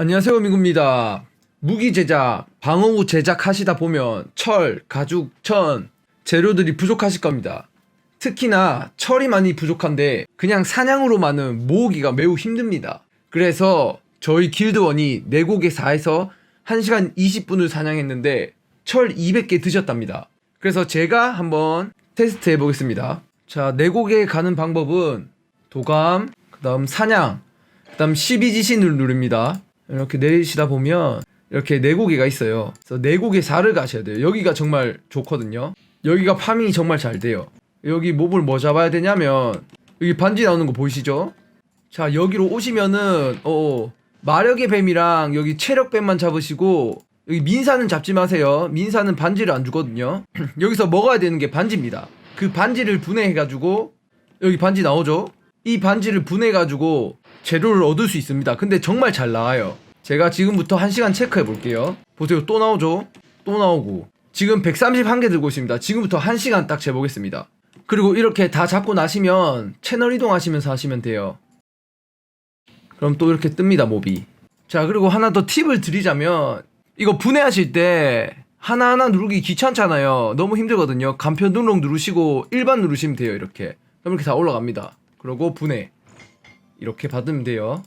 안녕하세요 미구입니다. 무기 제작, 방어구 제작하시다 보면 철, 가죽, 천 재료들이 부족하실 겁니다. 특히나 철이 많이 부족한데 그냥 사냥으로만은 모으기가 매우 힘듭니다. 그래서 저희 길드원이 4곡의 4에서 1시간 20분을 사냥했는데 철 200개 드셨답니다. 그래서 제가 한번 테스트 해보겠습니다. 자, 4곡에 가는 방법은 도감, 그 다음 사냥, 그 다음 12지신을 누릅니다. 이렇게 내리시다 보면 이렇게 네 고개가 있어요. 그래서 네 고개 4를 가셔야 돼요. 여기가 정말 좋거든요. 여기가 파밍이 정말 잘 돼요. 여기 몹을 뭐 잡아야 되냐면 여기 반지 나오는 거 보이시죠? 자 여기로 오시면은 어 마력의 뱀이랑 여기 체력 뱀만 잡으시고 여기 민사는 잡지 마세요. 민사는 반지를 안 주거든요. 여기서 먹어야 되는 게 반지입니다. 그 반지를 분해해가지고 여기 반지 나오죠? 이 반지를 분해가지고 재료를 얻을 수 있습니다. 근데 정말 잘 나와요. 제가 지금부터 1시간 체크해 볼게요. 보세요. 또 나오죠? 또 나오고. 지금 131개 들고 있습니다. 지금부터 1시간 딱 재보겠습니다. 그리고 이렇게 다 잡고 나시면 채널 이동하시면서 하시면 돼요. 그럼 또 이렇게 뜹니다, 몹이. 자, 그리고 하나 더 팁을 드리자면 이거 분해하실 때 하나하나 누르기 귀찮잖아요. 너무 힘들거든요. 간편 등록 누르시고 일반 누르시면 돼요, 이렇게. 그럼 이렇게 다 올라갑니다. 그리고 분해. 이렇게 받으면 돼요.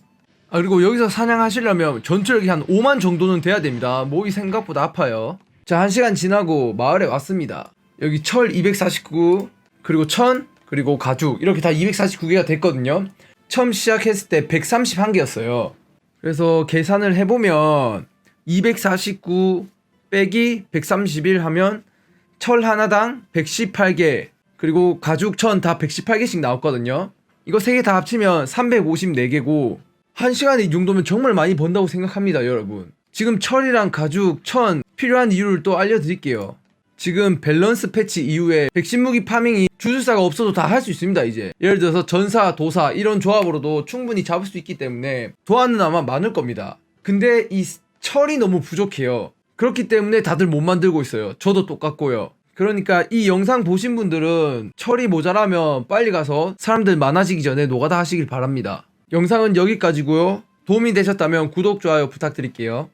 아 그리고 여기서 사냥하시려면 전투력이 한 5만 정도는 돼야 됩니다. 목이 생각보다 아파요. 자, 한 시간 지나고 마을에 왔습니다. 여기 철 249, 그리고 천, 그리고 가죽 이렇게 다 249개가 됐거든요. 처음 시작했을 때 131개였어요. 그래서 계산을 해보면 249 빼기 131 하면 철 하나당 118개 그리고 가죽 천 다 118개씩 나왔거든요. 이거 세개다 합치면 354개고 한 시간에 이 정도면 정말 많이 번다고 생각합니다, 여러분. 지금 철이랑 가죽, 천 필요한 이유를 또 알려드릴게요. 지금 밸런스 패치 이후에 백신 무기 파밍이 주술사가 없어도 다 할 수 있습니다, 이제. 예를 들어서 전사, 도사 이런 조합으로도 충분히 잡을 수 있기 때문에 도안은 아마 많을 겁니다. 근데 이 철이 너무 부족해요. 그렇기 때문에 다들 못 만들고 있어요. 저도 똑같고요. 그러니까 이 영상 보신 분들은 철이 모자라면 빨리 가서 사람들 많아지기 전에 노가다 하시길 바랍니다. 영상은 여기까지고요. 도움이 되셨다면 구독, 좋아요 부탁드릴게요.